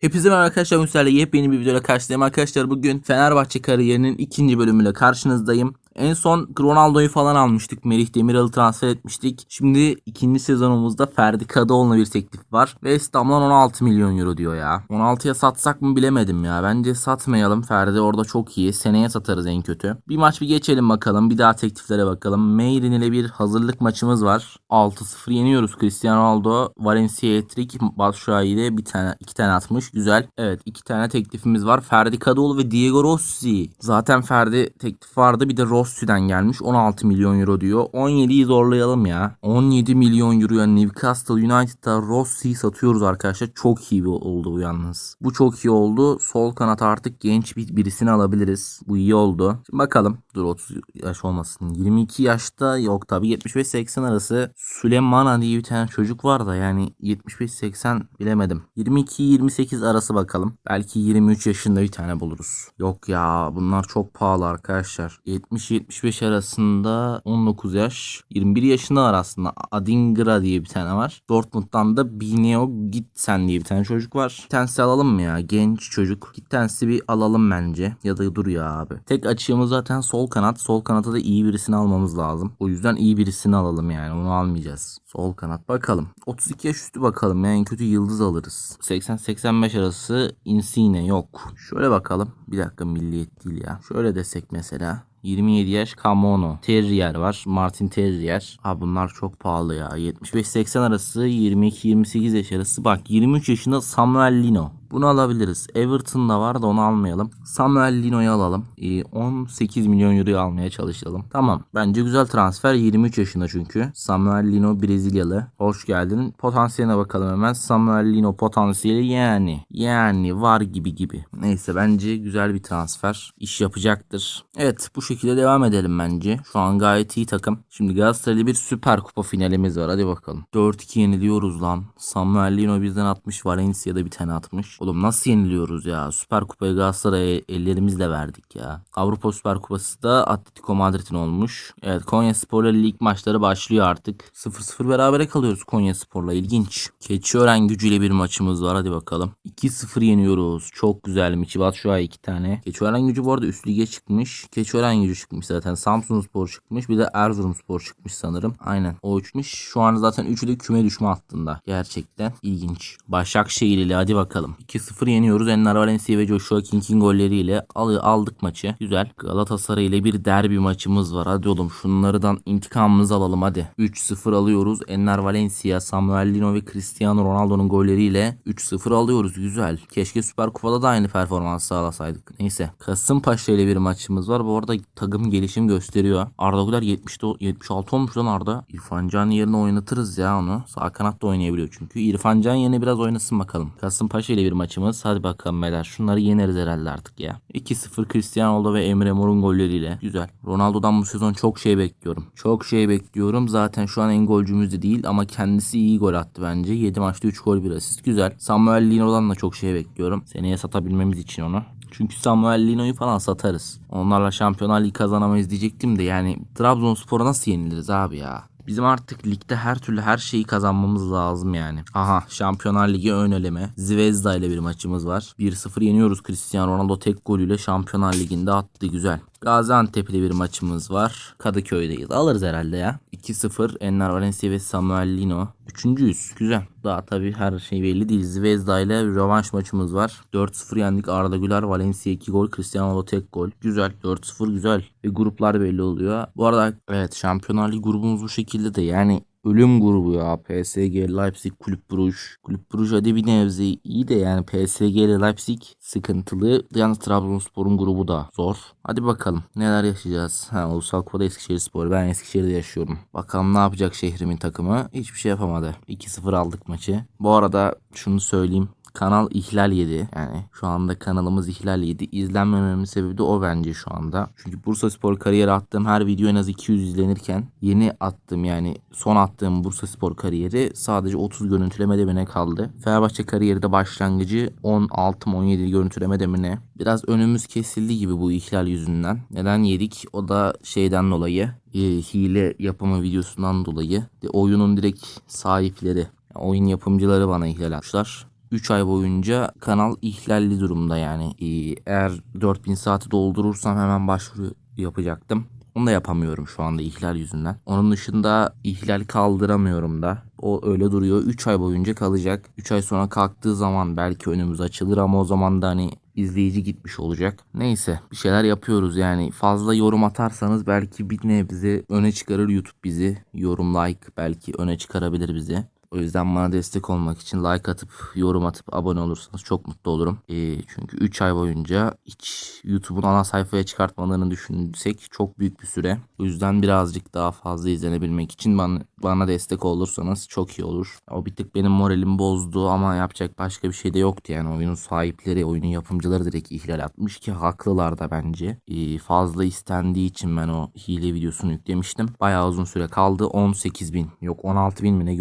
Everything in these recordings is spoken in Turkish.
Hepinize merhaba arkadaşlar. Müsaadenle yepyeni bir videoyla karşılayayım arkadaşlar. Bugün Fenerbahçe kariyerinin ikinci bölümüyle karşınızdayım. En son Ronaldo'yu falan almıştık. Merih Demiral'ı transfer etmiştik. Şimdi ikinci sezonumuzda Ferdi Kadıoğlu'na bir teklif var. Ve Ham'dan 16 milyon euro diyor ya. 16'ya satsak mı bilemedim ya. Bence satmayalım. Ferdi orada çok iyi. Seneye satarız en kötü. Bir maç bir geçelim bakalım. Bir daha tekliflere bakalım. Meyrin ile bir hazırlık maçımız var. 6-0 yeniyoruz. Cristiano Ronaldo, Valencia Etrik, Batshuayi ile bir tane iki tane atmış. Güzel. Evet iki tane teklifimiz var. Ferdi Kadıoğlu ve Diego Rossi. Zaten Ferdi teklif vardı. Bir de Rossi'den gelmiş. 16 milyon euro diyor. 17'yi zorlayalım ya. 17 milyon euroya Newcastle United'da Rossi'yi satıyoruz arkadaşlar. Çok iyi oldu bu yalnız. Bu çok iyi oldu. Sol kanat artık genç bir birisini alabiliriz. Bu iyi oldu. Şimdi bakalım. Dur 30 yaş olmasın. 22 yaşta yok tabi 75-80 arası Süleymana diye bir tane çocuk var da yani 75-80 bilemedim. 22-28 arası bakalım. Belki 23 yaşında bir tane buluruz. Yok ya bunlar çok pahalı arkadaşlar. 70-75 arasında 19 yaş. 21 yaşında var aslında. Adingra diye bir tane var. Dortmund'dan da Bineo Gitsen diye bir tane çocuk var. Bir alalım mı ya? Genç çocuk. Tanesi bir alalım bence. Ya da dur ya abi. Tek açığımız zaten sol kanat. Sol kanata da iyi birisini almamız lazım. O yüzden iyi birisini alalım yani. Onu almayacağız. Sol kanat bakalım. 32 yaş üstü bakalım. Yani kötü yıldız alırız. 80-85 arası Insigne yok. Şöyle bakalım. Bir dakika milliyet değil ya. Şöyle desek mesela. 27 yaş Camono. Terrier var. Martin Terrier. Ha bunlar çok pahalı ya. 75-80 arası 22-28 yaş arası. Bak 23 yaşında Samuel Lino. Bunu alabiliriz. Everton'da var da onu almayalım. Samuel Lino'yu alalım. Ee, 18 milyon euroyu almaya çalışalım. Tamam. Bence güzel transfer. 23 yaşında çünkü. Samuel Lino Brezilyalı. Hoş geldin. Potansiyeline bakalım hemen. Samuel Lino potansiyeli yani. Yani var gibi gibi. Neyse bence güzel bir transfer. İş yapacaktır. Evet bu şekilde devam edelim bence. Şu an gayet iyi takım. Şimdi Galatasaray'la bir süper kupa finalimiz var. Hadi bakalım. 4-2 yeniliyoruz lan. Samuel Lino bizden atmış. Valencia'da bir tane atmış. Oğlum nasıl yeniliyoruz ya? Süper Kupayı Galatasaray'a ellerimizle verdik ya. Avrupa Süper Kupası da Atletico Madrid'in olmuş. Evet Konya Spor'la lig maçları başlıyor artık. 0-0 berabere kalıyoruz Konya Spor'la. İlginç. Keçiören gücüyle bir maçımız var. Hadi bakalım. 2-0 yeniyoruz. Çok güzel. Michi Batshuayi iki tane. Keçiören gücü bu arada üst lige çıkmış. Keçiören gücü çıkmış zaten. Samsun Spor çıkmış. Bir de Erzurum Spor çıkmış sanırım. Aynen. O üçmüş. Şu an zaten üçü de küme düşme hattında. Gerçekten ilginç. Başakşehir ile hadi bakalım. 2-0 yeniyoruz. Enner Valencia ve Joshua King'in golleriyle al aldık maçı. Güzel. Galatasaray ile bir derbi maçımız var. Hadi oğlum şunlardan intikamımızı alalım hadi. 3-0 alıyoruz. Enner Valencia, Samuel Lino ve Cristiano Ronaldo'nun golleriyle 3-0 alıyoruz. Güzel. Keşke Süper Kupa'da da aynı performans sağlasaydık. Neyse. Kasımpaşa ile bir maçımız var. Bu arada takım gelişim gösteriyor. Arda Güler 70 76 olmuş lan Arda. İrfan Can yerine oynatırız ya onu. Sağ kanatta oynayabiliyor çünkü. İrfan Can yerine biraz oynasın bakalım. Kasımpaşa ile bir maçımız. Hadi bakalım beyler. Şunları yeneriz herhalde artık ya. 2-0 Cristiano ve Emre Mor'un golleriyle. Güzel. Ronaldo'dan bu sezon çok şey bekliyorum. Çok şey bekliyorum. Zaten şu an en golcümüz de değil ama kendisi iyi gol attı bence. 7 maçta 3 gol 1 asist. Güzel. Samuel Lino'dan da çok şey bekliyorum. Seneye satabilmemiz için onu. Çünkü Samuel Lino'yu falan satarız. Onlarla Şampiyonlar Ligi kazanamayız diyecektim de yani Trabzonspor'a nasıl yeniliriz abi ya? Bizim artık ligde her türlü her şeyi kazanmamız lazım yani. Aha Şampiyonlar Ligi ön eleme. Zvezda ile bir maçımız var. 1-0 yeniyoruz Cristiano Ronaldo tek golüyle Şampiyonlar Ligi'nde attı güzel. Gaziantep ile bir maçımız var. Kadıköy'deyiz. Alırız herhalde ya. 2-0 Enner Valencia ve Samuel Lino. Üçüncüyüz. Güzel. Daha tabii her şey belli değil. Zvezda ile rövanş maçımız var. 4-0 yendik. Arda Güler, Valencia 2 gol. Cristiano Ronaldo tek gol. Güzel. 4-0 güzel. Ve gruplar belli oluyor. Bu arada evet Şampiyonlar Ligi grubumuz bu şekilde de yani ölüm grubu ya. PSG, Leipzig, Kulüp Bruges. Kulüp Bruges hadi bir nebze iyi de yani PSG ile Leipzig sıkıntılı. Yalnız Trabzonspor'un grubu da zor. Hadi bakalım neler yaşayacağız. Ha, Ulusal Kupa'da Eskişehir Spor. Ben Eskişehir'de yaşıyorum. Bakalım ne yapacak şehrimin takımı. Hiçbir şey yapamadı. 2-0 aldık maçı. Bu arada şunu söyleyeyim. Kanal ihlal yedi. Yani şu anda kanalımız ihlal yedi. İzlenmememin sebebi de o bence şu anda. Çünkü Bursa Spor kariyeri attığım her video en az 200 izlenirken yeni attığım yani son attığım Bursa Spor kariyeri sadece 30 görüntüleme demine kaldı. Fenerbahçe kariyeri de başlangıcı 16 17 görüntüleme demine. Biraz önümüz kesildi gibi bu ihlal yüzünden. Neden yedik? O da şeyden dolayı e, hile yapımı videosundan dolayı. De, oyunun direkt sahipleri oyun yapımcıları bana ihlal atmışlar. 3 ay boyunca kanal ihlalli durumda yani. Ee, Eğer 4000 saati doldurursam hemen başvuru yapacaktım. Onu da yapamıyorum şu anda ihlal yüzünden. Onun dışında ihlal kaldıramıyorum da. O öyle duruyor. 3 ay boyunca kalacak. 3 ay sonra kalktığı zaman belki önümüz açılır ama o zaman da hani izleyici gitmiş olacak. Neyse bir şeyler yapıyoruz yani. Fazla yorum atarsanız belki bir nebze öne çıkarır YouTube bizi. Yorum like belki öne çıkarabilir bizi. O yüzden bana destek olmak için like atıp yorum atıp abone olursanız çok mutlu olurum. Ee, çünkü 3 ay boyunca hiç YouTube'un ana sayfaya çıkartmalarını düşünsek çok büyük bir süre. O yüzden birazcık daha fazla izlenebilmek için bana, bana destek olursanız çok iyi olur. O bir tık benim moralimi bozdu ama yapacak başka bir şey de yoktu yani. Oyunun sahipleri, oyunun yapımcıları direkt ihlal atmış ki haklılar da bence. Ee, fazla istendiği için ben o hile videosunu yüklemiştim. Bayağı uzun süre kaldı. 18 bin yok 16 bin mi ne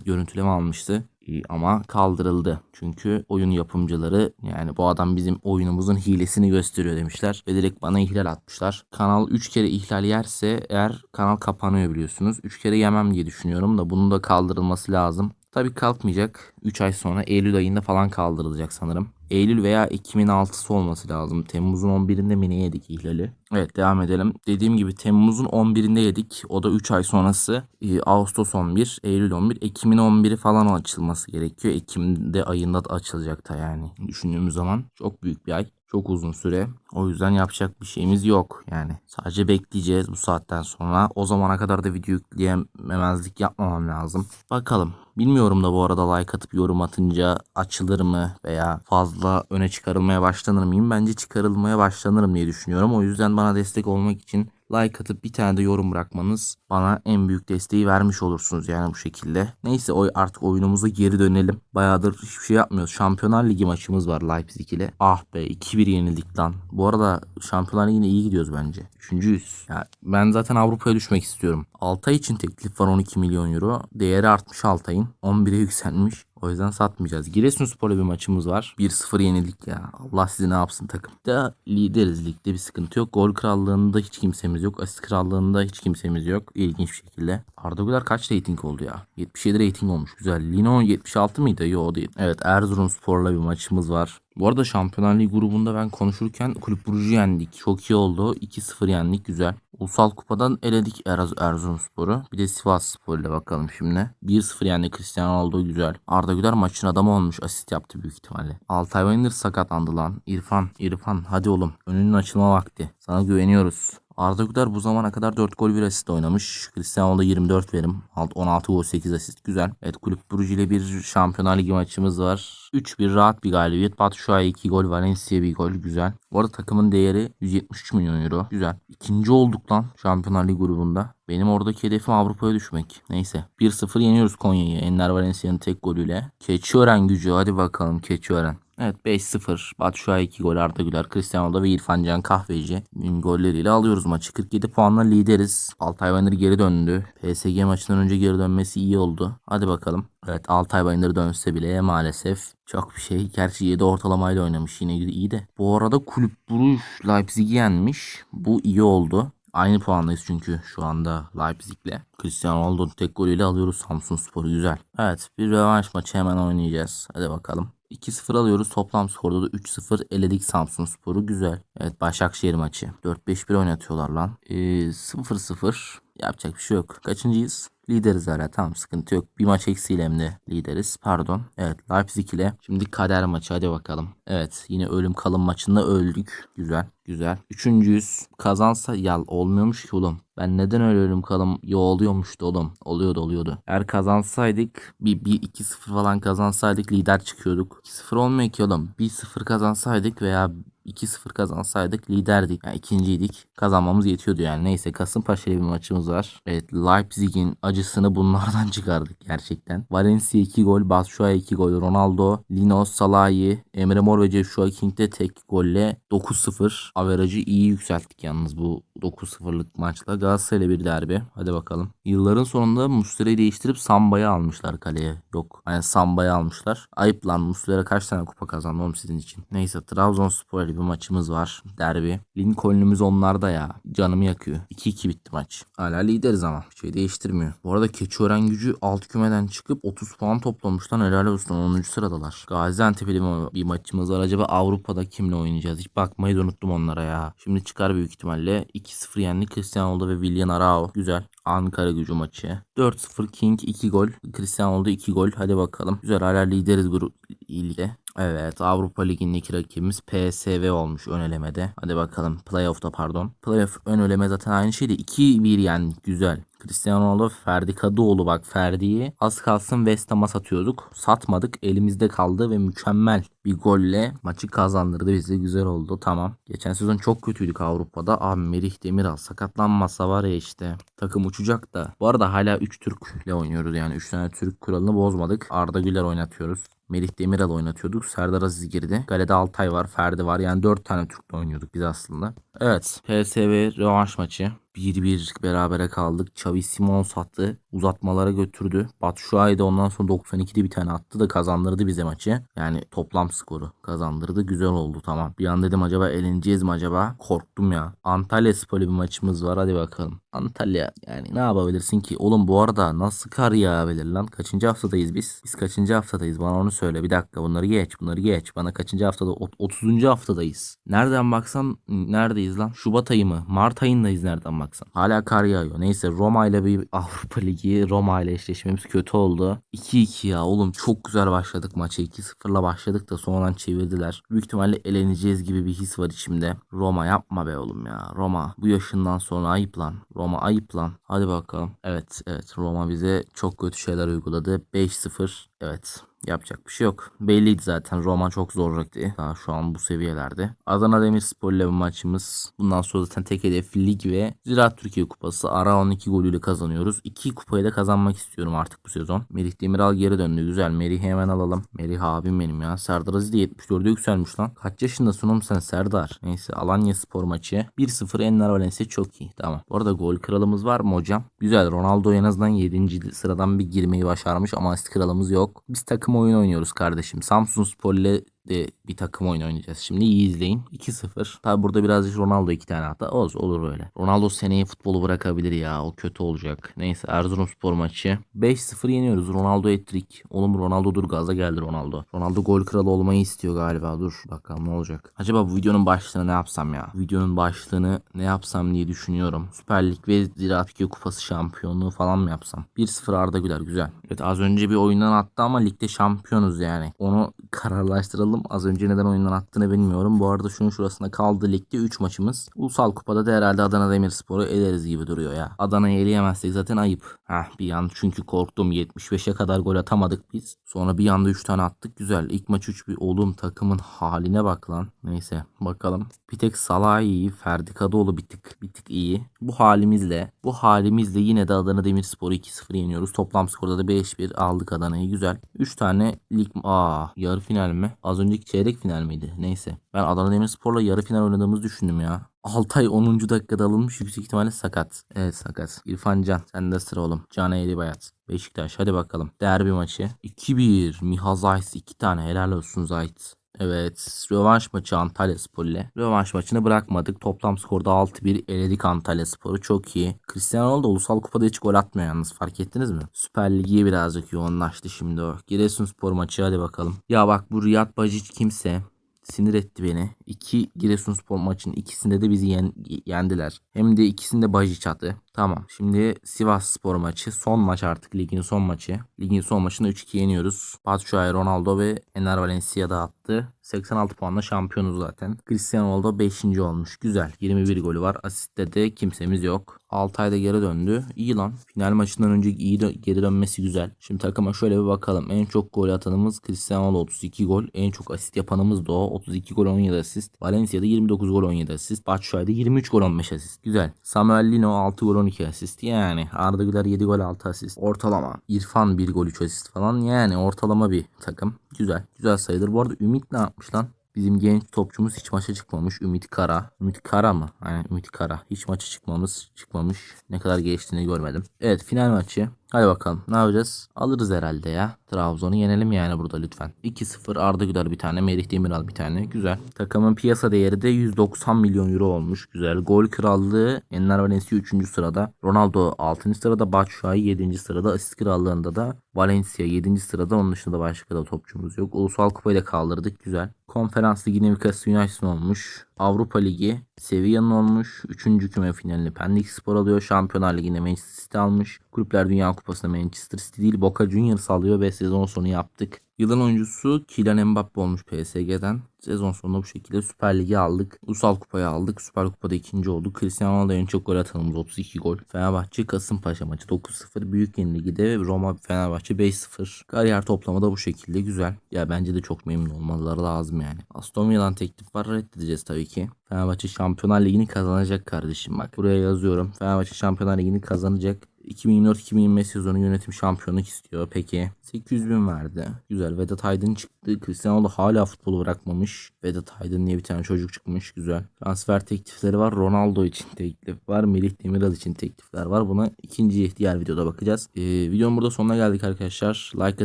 görüntüleme, görüntüleme almıştı. Ee, ama kaldırıldı. Çünkü oyun yapımcıları yani bu adam bizim oyunumuzun hilesini gösteriyor demişler. Ve direkt bana ihlal atmışlar. Kanal 3 kere ihlal yerse eğer kanal kapanıyor biliyorsunuz. 3 kere yemem diye düşünüyorum da bunun da kaldırılması lazım. Tabii kalkmayacak. 3 ay sonra Eylül ayında falan kaldırılacak sanırım. Eylül veya Ekim'in 6'sı olması lazım. Temmuz'un 11'inde mi ne yedik ihlali? Evet devam edelim. Dediğim gibi Temmuz'un 11'inde yedik. O da 3 ay sonrası. Ee, Ağustos 11, Eylül 11, Ekim'in 11'i falan açılması gerekiyor. Ekim'de ayında da açılacak da yani düşündüğümüz zaman. Çok büyük bir ay. Çok uzun süre. O yüzden yapacak bir şeyimiz yok yani. Sadece bekleyeceğiz bu saatten sonra. O zamana kadar da video yükleyememezlik yapmamam lazım. Bakalım. Bilmiyorum da bu arada like atıp yorum atınca açılır mı veya fazla öne çıkarılmaya başlanır mıyım? Bence çıkarılmaya başlanırım diye düşünüyorum. O yüzden bana destek olmak için like atıp bir tane de yorum bırakmanız bana en büyük desteği vermiş olursunuz yani bu şekilde. Neyse o artık oyunumuza geri dönelim. Bayağıdır hiçbir şey yapmıyoruz. Şampiyonlar Ligi maçımız var Leipzig ile. Ah be 2-1 yenildik lan. Bu arada Şampiyonlar Ligi'ne iyi gidiyoruz bence. Üçüncüyüz. Ya ben zaten Avrupa'ya düşmek istiyorum. Altay için teklif var 12 milyon euro. Değeri artmış Altay'ın. 11'e yükselmiş. O yüzden satmayacağız. Giresunspor'la bir maçımız var. 1-0 yenildik ya. Allah sizi ne yapsın takım. Da lideriz ligde bir sıkıntı yok. Gol krallığında hiç kimsemiz yok. Asist krallığında hiç kimsemiz yok. İlginç bir şekilde. Arda Güler kaç rating oldu ya? 77 rating olmuş. Güzel. Lino 76 mıydı? Yo değil. Evet Erzurumspor'la bir maçımız var. Bu arada Şampiyonlar Ligi grubunda ben konuşurken Kulüp Brugge'u yendik. Çok iyi oldu. 2-0 yendik. Güzel. Ulusal Kupa'dan eledik Erz Erzurumspor'u. Bir de Sivas Spor ile bakalım şimdi. 1-0 yendi Cristiano Ronaldo güzel. Arda Güler maçın adamı olmuş. Asist yaptı büyük ihtimalle. Altay Wenger sakatlandı lan. İrfan, İrfan hadi oğlum. Önünün açılma vakti. Sana güveniyoruz. Arda Güler bu zamana kadar 4 gol 1 asist oynamış. Cristiano Ronaldo 24 verim. 16 gol 8 asist. Güzel. Evet Kulüp Brugge ile bir Şampiyonlar Ligi maçımız var. 3-1 rahat bir galibiyet. Batu Şua'ya 2 gol. Valencia bir gol. Güzel. Bu arada takımın değeri 173 milyon euro. Güzel. İkinci olduk lan Şampiyonlar Ligi grubunda. Benim oradaki hedefim Avrupa'ya düşmek. Neyse. 1-0 yeniyoruz Konya'yı. Enner Valencia'nın tek golüyle. Keçiören gücü. Hadi bakalım Keçiören. Evet 5-0. Batu Şua'ya 2 gol Arda Güler, Cristiano Ronaldo ve İrfan Can Kahveci golleriyle alıyoruz maçı. 47 puanla lideriz. Altay Bayındır geri döndü. PSG maçından önce geri dönmesi iyi oldu. Hadi bakalım. Evet Altay Bayındır dönse bile maalesef çok bir şey. Gerçi 7 ortalamayla oynamış yine iyi de. Bu arada Kulüp Brugge Leipzig'i yenmiş. Bu iyi oldu. Aynı puandayız çünkü şu anda Leipzig'le. Cristiano Ronaldo'nun tek golüyle alıyoruz Samsun Spor'u güzel. Evet bir rövanş maçı hemen oynayacağız. Hadi bakalım. 2-0 alıyoruz. Toplam skorda da 3-0 eledik Samsun Spor'u. Güzel. Evet Başakşehir maçı. 4-5-1 oynatıyorlar lan. Ee, 0-0. Yapacak bir şey yok. Kaçıncıyız? Lideriz hala tamam sıkıntı yok. Bir maç eksiğiyle hem de lideriz. Pardon. Evet Leipzig ile. Şimdi kader maçı hadi bakalım. Evet yine ölüm kalım maçında öldük. Güzel. Güzel. Üçüncüyüz. Kazansa ya olmuyormuş ki oğlum. Ben neden öyle ölüm kalım? Yo oluyormuştu oğlum. Oluyordu oluyordu. Eğer kazansaydık bir, bir 2-0 falan kazansaydık lider çıkıyorduk. 2-0 olmuyor ki oğlum. 1-0 kazansaydık veya 2-0 kazansaydık liderdik. Yani ikinciydik. Kazanmamız yetiyordu yani. Neyse Kasımpaşa ile bir maçımız var. Evet Leipzig'in acısını bunlardan çıkardık gerçekten. Valencia 2 gol, Batshuayi 2 gol, Ronaldo, Lino, Salahi, Emre Mor ve Joshua King de tek golle 9-0. Averajı iyi yükselttik yalnız bu 9-0'lık maçla. Galatasaray ile bir derbi. Hadi bakalım. Yılların sonunda Muslera'yı değiştirip Samba'yı almışlar kaleye. Yok. Yani Samba'yı almışlar. Ayıp lan Muslera kaç tane kupa kazandı oğlum sizin için. Neyse Trabzonspor derbi maçımız var. Derbi. Lincoln'ümüz onlarda ya. Canımı yakıyor. 2-2 bitti maç. Hala lideriz ama. Bir şey değiştirmiyor. Bu arada Keçiören gücü alt kümeden çıkıp 30 puan toplamıştan helal olsun. 10. sıradalar. Gaziantep ile bir maçımız var. Acaba Avrupa'da kimle oynayacağız? Hiç bakmayı unuttum onlara ya. Şimdi çıkar büyük ihtimalle. 2-0 yendi Cristiano ve Willian Arao. Güzel. Ankara gücü maçı. 4-0 King 2 gol. Cristiano Ronaldo 2 gol. Hadi bakalım. Güzel hala lideriz grup ilde. Evet Avrupa Ligi'ndeki rakibimiz PSV olmuş ön elemede. Hadi bakalım playoff'ta pardon. Playoff ön eleme zaten aynı şeydi. 2-1 yani güzel. Cristiano Ronaldo Ferdi Kadıoğlu bak Ferdi'yi az kalsın West Ham'a satıyorduk. Satmadık elimizde kaldı ve mükemmel bir golle maçı kazandırdı bizi güzel oldu tamam. Geçen sezon çok kötüydük Avrupa'da. Abi Merih Demiral sakatlanmasa var ya işte takım uçacak da. Bu arada hala 3 Türk'le oynuyoruz yani 3 tane Türk kuralını bozmadık. Arda Güler oynatıyoruz. Melih Demiral oynatıyorduk. Serdar Aziz girdi. Galede Altay var. Ferdi var. Yani 4 tane Türk'le oynuyorduk biz aslında. Evet. PSV rövanş maçı. 1-1 berabere kaldık. Xavi Simon sattı. Uzatmalara götürdü. Batshuayi de ondan sonra 92'de bir tane attı da kazandırdı bize maçı. Yani toplam skoru kazandırdı. Güzel oldu tamam. Bir an dedim acaba eleneceğiz mi acaba? Korktum ya. Antalya Spor'la bir maçımız var. Hadi bakalım. Antalya yani ne yapabilirsin ki? Oğlum bu arada nasıl kar yağabilir lan? Kaçıncı haftadayız biz? Biz kaçıncı haftadayız? Bana onu söyle. Bir dakika bunları geç. Bunları geç. Bana kaçıncı haftada? 30. haftadayız. Nereden baksan neredeyiz lan? Şubat ayı mı? Mart ayındayız nereden baksan. Hala kar yağıyor. Neyse Roma ile bir Avrupa Ligi Roma ile eşleşmemiz kötü oldu. 2-2 ya oğlum çok güzel başladık maça. 2-0'la başladık da sonradan çevirdiler. Büyük ihtimalle eleneceğiz gibi bir his var içimde. Roma yapma be oğlum ya. Roma bu yaşından sonra ayıp lan. Roma ayıp lan. Hadi bakalım. Evet evet Roma bize çok kötü şeyler uyguladı. 5-0. Evet. Yapacak bir şey yok. Belliydi zaten. Roma çok zor rakipti. Daha şu an bu seviyelerde. Adana Demirspor ile bir maçımız. Bundan sonra zaten tek hedef lig ve Ziraat Türkiye Kupası. Ara 12 golüyle kazanıyoruz. İki kupayı da kazanmak istiyorum artık bu sezon. Merih Demiral geri döndü. Güzel. Merih'i hemen alalım. Merih abim benim ya. Serdar Aziz de 74'e yükselmiş lan. Kaç yaşındasın oğlum sen Serdar? Neyse Alanya Spor maçı. 1-0 Enner Valencia çok iyi. Tamam. Bu arada gol kralımız var mı hocam? Güzel. Ronaldo en azından 7. sıradan bir girmeyi başarmış ama asist kralımız yok. Biz takım oyun oynuyoruz kardeşim. Samsun Spor ile de bir takım oyun oynayacağız. Şimdi iyi izleyin. 2-0. Tabi burada birazcık Ronaldo iki tane hatta. Olur, olur öyle. Ronaldo seneye futbolu bırakabilir ya. O kötü olacak. Neyse Erzurumspor maçı. 5-0 yeniyoruz. Ronaldo etrik. Oğlum Ronaldo dur gaza geldi Ronaldo. Ronaldo gol kralı olmayı istiyor galiba. Dur bakalım ne olacak. Acaba bu videonun başlığını ne yapsam ya? Videonun başlığını ne yapsam diye düşünüyorum. Süper Lig ve Ziraat Türkiye Kupası şampiyonluğu falan mı yapsam? 1-0 Arda Güler güzel. Evet az önce bir oyundan attı ama ligde şampiyonuz yani. Onu kararlaştıralım. Az önce neden oyundan attığını bilmiyorum. Bu arada şunun şurasında kaldı ligde 3 maçımız. Ulusal Kupa'da da herhalde Adana Demirspor'u eleriz gibi duruyor ya. Adana'yı eleyemezsek zaten ayıp. Heh bir an çünkü korktum. 75'e kadar gol atamadık biz. Sonra bir anda 3 tane attık. Güzel. İlk maç 3 bir oğlum takımın haline bak lan. Neyse bakalım. Bir tek Salah iyi. Ferdi Kadıoğlu bir tık, bir tık iyi. Bu halimizle bu halimizle yine de Adana Demirspor'u 2-0 yeniyoruz. Toplam skorda da 5-1 aldık Adana'yı. Güzel. 3 tane lig... Aa yarı final mi? Az önceki çeyrek final miydi? Neyse. Ben Adana Demirspor'la yarı final oynadığımızı düşündüm ya. Altay 10. dakikada alınmış yüksek ihtimalle sakat. Evet sakat. İrfan Can sende sıra oğlum. Can Eğri Bayat. Beşiktaş hadi bakalım. Derbi maçı. 2-1. Miha Zayt 2 tane helal olsun Zayt. Evet. Rövanş maçı Antalya Spor ile. Rövanş maçını bırakmadık. Toplam skorda 6-1 eledik Antalya Spor'u. Çok iyi. Cristiano Ronaldo ulusal kupada hiç gol atmıyor yalnız. Fark ettiniz mi? Süper Lig'e birazcık yoğunlaştı şimdi o. Giresunspor maçı hadi bakalım. Ya bak bu Riyad Bacic kimse sinir etti beni. İki Giresunspor maçının ikisinde de bizi yen, yendiler. Hem de ikisinde Bajic attı. Tamam. Şimdi Sivas Spor maçı. Son maç artık. Ligin son maçı. Ligin son maçında 3-2 yeniyoruz. Batshuayi, Ronaldo ve Ener Valencia da attı. 86 puanla şampiyonuz zaten. Cristiano Ronaldo 5. olmuş. Güzel. 21 golü var. Asiste de kimsemiz yok. Altay'da geri döndü. İyi lan. Final maçından önce iyi dö- geri dönmesi güzel. Şimdi takıma şöyle bir bakalım. En çok gol atanımız Cristiano Ronaldo 32 gol. En çok asist yapanımız da o. 32 gol 17 asist. Valencia'da 29 gol 17 asist. Batshuayi'de 23 gol 15 asist. Güzel. Samuel Lino 6 gol 12 asist. Yani Arda Güler 7 gol 6 asist. Ortalama. İrfan 1 gol 3 asist falan. Yani ortalama bir takım. Güzel. Güzel sayılır. Bu arada Ümit ne yapmış lan? Bizim genç topçumuz hiç maça çıkmamış. Ümit Kara. Ümit Kara mı? Aynen Ümit Kara. Hiç maça çıkmamız çıkmamış. Ne kadar geçtiğini görmedim. Evet final maçı. Hadi bakalım ne yapacağız? Alırız herhalde ya. Trabzon'u yenelim yani burada lütfen. 2-0 Arda Güler bir tane. Merih Demiral bir tane. Güzel. Takımın piyasa değeri de 190 milyon euro olmuş. Güzel. Gol krallığı Enner Valencia 3. sırada. Ronaldo 6. sırada. Batshuayi 7. sırada. Asist krallığında da Valencia 7. sırada. Onun dışında başka da topçumuz yok. Ulusal kupayı da kaldırdık. Güzel. Konferans Ligi Newcastle United olmuş. Avrupa Ligi Sevilla'nın olmuş. 3. küme finalini Pendik Spor alıyor. Şampiyonlar Ligi'nde Manchester City almış. Kulüpler Dünya Kupası'nda Manchester City değil Boca Juniors alıyor ve sezon sonu yaptık. Yılın oyuncusu Kylian Mbappe olmuş PSG'den. Sezon sonunda bu şekilde Süper Lig'i aldık. Ulusal Kupayı aldık. Süper Kupa'da ikinci olduk. Cristiano Ronaldo en çok gol atanımız 32 gol. Fenerbahçe Kasımpaşa maçı 9-0. Büyük Ligi'de Roma Fenerbahçe 5-0. Kariyer toplama da bu şekilde güzel. Ya bence de çok memnun olmaları lazım yani. Aston Villa'dan teklif var reddedeceğiz tabii ki. Fenerbahçe Şampiyonlar Ligi'ni kazanacak kardeşim bak. Buraya yazıyorum. Fenerbahçe Şampiyonlar Ligi'ni kazanacak. 2024-2025 sezonu yönetim şampiyonluk istiyor. Peki 800 bin verdi. Güzel. Vedat Aydın çıktı. Cristiano Ronaldo hala futbolu bırakmamış. Vedat Aydın diye bir tane çocuk çıkmış. Güzel. Transfer teklifleri var. Ronaldo için teklif var. Melih Demiral için teklifler var. Buna ikinci diğer videoda bakacağız. Ee, videonun burada sonuna geldik arkadaşlar. Like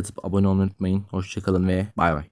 atıp abone olmayı unutmayın. Hoşçakalın ve bay bay.